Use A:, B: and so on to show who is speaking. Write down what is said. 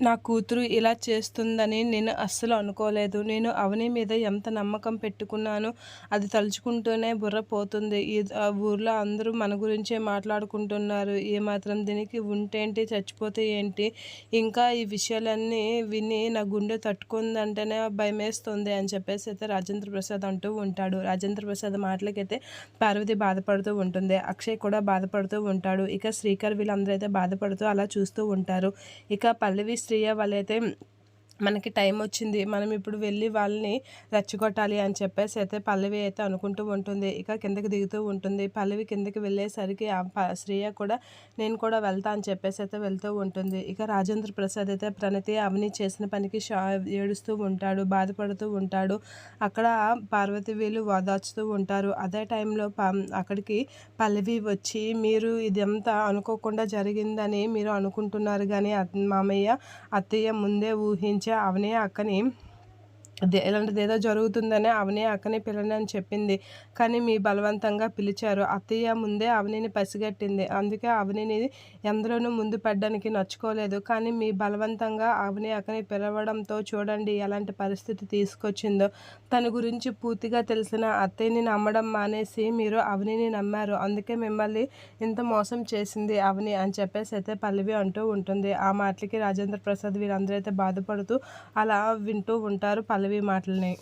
A: నా కూతురు ఇలా చేస్తుందని నేను అస్సలు అనుకోలేదు. నేను అవని మీద ఎంత నమ్మకం పెట్టుకున్నాను అది తలుచుకుంటూనే బుర్ర పోతుంది. ఈ ఆ ఊర్లో అందరూ మన గురించే మాట్లాడుకుంటున్నారు. ఏమాత్రం దీనికి ఉంటేంటి చచ్చిపోతే ఏంటి? ఇంకా ఈ విషయాలన్నీ విని నా గుండె తట్టుకుందంటేనే భయమేస్తుంది అని చెప్పేసి అయితే రాజేంద్ర ప్రసాద్ అంటూ ఉంటాడు. రాజేంద్ర ప్రసాద్ మాటలకైతే పార్వతి బాధపడుతూ ఉంటుంది. అక్షయ్ కూడా బాధపడుతూ ఉంటాడు. ఇక శ్రీకర్ వీళ్ళందరూ అయితే బాధపడుతూ అలా చూస్తూ ఉంటారు. ఇక పల్లవి శ్రీయ వాళ్ళైతే మనకి టైం వచ్చింది మనం ఇప్పుడు వెళ్ళి వాళ్ళని రెచ్చగొట్టాలి అని చెప్పేసి అయితే పల్లవి అయితే అనుకుంటూ ఉంటుంది. ఇక కిందకి దిగుతూ ఉంటుంది. పల్లవి కిందకి వెళ్ళేసరికి శ్రీయ కూడా నేను కూడా వెళ్తా అని చెప్పేసి అయితే వెళ్తూ ఉంటుంది. ఇక రాజేంద్ర ప్రసాద్ అయితే ప్రణతి అవని చేసిన పనికి షా ఏడుస్తూ ఉంటాడు బాధపడుతూ ఉంటాడు. అక్కడ పార్వతి వీళ్ళు ఓదార్చుతూ ఉంటారు. అదే టైంలో అక్కడికి పల్లవి వచ్చి మీరు ఇదంతా అనుకోకుండా జరిగిందని మీరు అనుకుంటున్నారు కానీ మామయ్య అత్తయ్య ముందే ఊహించి మధ్య అవని అక్కని ఇలాంటిది ఏదో జరుగుతుందని అవని అక్కని పిల్లని అని చెప్పింది. కానీ మీ బలవంతంగా పిలిచారు. అత్తయ్య ముందే అవనిని పసిగట్టింది. అందుకే అవనిని ఎందరోనూ ముందు పెట్టడానికి నచ్చుకోలేదు. కానీ మీ బలవంతంగా అవని అక్కని పిలవడంతో చూడండి ఎలాంటి పరిస్థితి తీసుకొచ్చిందో. తన గురించి పూర్తిగా తెలిసిన అత్తయ్యని నమ్మడం మానేసి మీరు అవనిని నమ్మారు. అందుకే మిమ్మల్ని ఇంత మోసం చేసింది అవని అని చెప్పేసి అయితే పల్లవి అంటూ ఉంటుంది. ఆ మాటలకి రాజేంద్ర ప్రసాద్ వీరందరూ అయితే బాధపడుతూ అలా వింటూ ఉంటారు పల్లవి. మాటలని